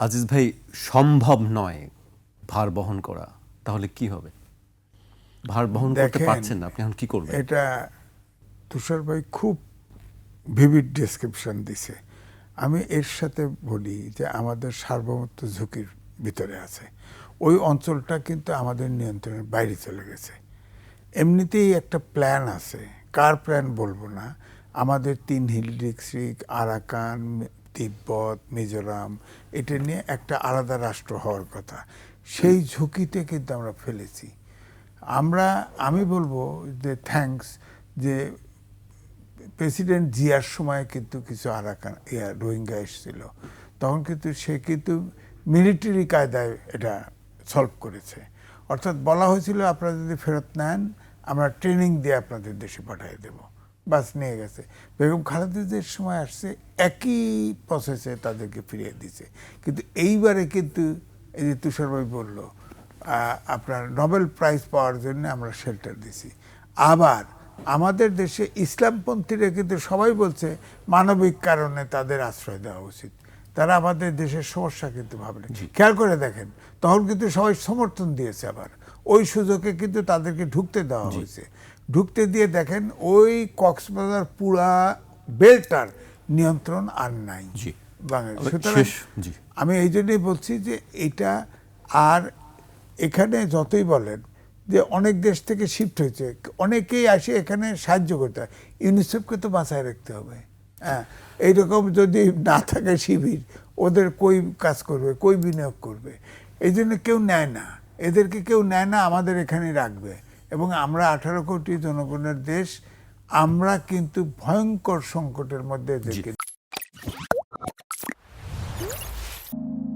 আজিজ ভাই সম্ভব নয় ভার বহন করা। তাহলে কি হবে? ভার বহন করতে পারছেন না আপনি এখন কি করবেন? এটা তুষার ভাই খুব ভিভিড ডেসক্রিপশন দিছে। আমি এর সাথে বলি যে আমাদের সার্বভৌমত্ব ঝুঁকির ভিতরে আছে। ওই অঞ্চলটা কিন্তু আমাদের নিয়ন্ত্রণের বাইরে চলে গেছে। এমনিতেই একটা প্ল্যান আছে। কার প্ল্যান বলব না? আমাদের তিন হিল ডিস্ট্রিক্ট আরাকান তিব্বত মিজোরাম এটা নিয়ে একটা আলাদা রাষ্ট্র হওয়ার কথা। সেই ঝুঁকিতে কিন্তু আমরা ফেলেছি। আমরা আমি বলব যে থ্যাঙ্কস যে প্রেসিডেন্ট জিয়ার সময় কিন্তু কিছু আরাকান ইয়া রোহিঙ্গা এসেছিল। তখন কিন্তু সে কিন্তু মিলিটারি কায়দায় এটা সলভ করেছে। অর্থাৎ বলা হয়েছিল আপনারা যদি ফেরত নেন আমরা ট্রেনিং দিয়ে আপনাদের দেশে পাঠিয়ে দেব। বাস নিয়ে গেছে। বেগম খালেদাদের সময় আসছে একই প্রসেসে তাদেরকে ফিরিয়ে দিছে। কিন্তু এইবারে কিন্তু এই যে তুষারভাই বলল আপনার নোবেল প্রাইজ পাওয়ার জন্য আমরা শেল্টার দিছি। আবার আমাদের দেশে ইসলামপন্থীরা কিন্তু সবাই বলছে মানবিক কারণে তাদের আশ্রয় দেওয়া উচিত। তারা আমাদের দেশের সমস্যা কিন্তু ভাবে না। খেয়াল করে দেখেন তখন কিন্তু সবাই সমর্থন দিয়েছে আবার। ওই সুযোগে কিন্তু তাদেরকে ঢুকতে দেওয়া হয়েছে। ঢুকতে দিয়ে দেখেন ওই কক্সবাজার পুরা বেলটার নিয়ন্ত্রণ আর নাই সুতরাং জি। আমি এই জন্যই বলছি যে এটা আর এখানে যতই বলেন যে অনেক দেশ থেকে শিফট হয়েছে অনেকেই আসে এখানে সাহায্য করতে হয়। ইউনিসেফকে তো বাঁচায় রাখতে হবে। হ্যাঁ এইরকম যদি না থাকে শিবির ওদের কই কাজ করবে কই বিনিয়োগ করবে? এই জন্য কেউ নেয় না। এদেরকে কেউ নেয় না আমাদের এখানে রাখবে। এবং আমরা আঠারো কোটি জনগণের দেশ আমরা কিন্তু ভয়ঙ্কর সংকটের মধ্যে এদেরকে